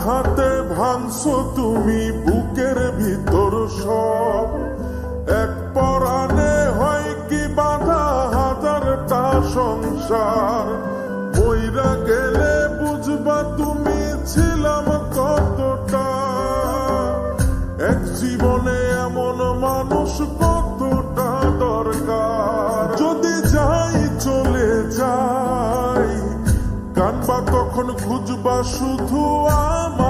আঘাতে ভাঙছো তুমি বুকের ভিতর সব। এক পরাণে হয় কি বাধা হাজারটা সংসার। তখন খুঁজবা শুধু আমারে?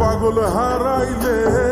পাগল হারাইলে।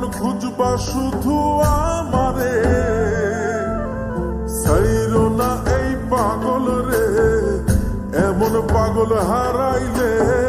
তখন খুঁজবা শুধু আমারে। সাইরো না এই পাগল রে এমন পাগল হারাইলে।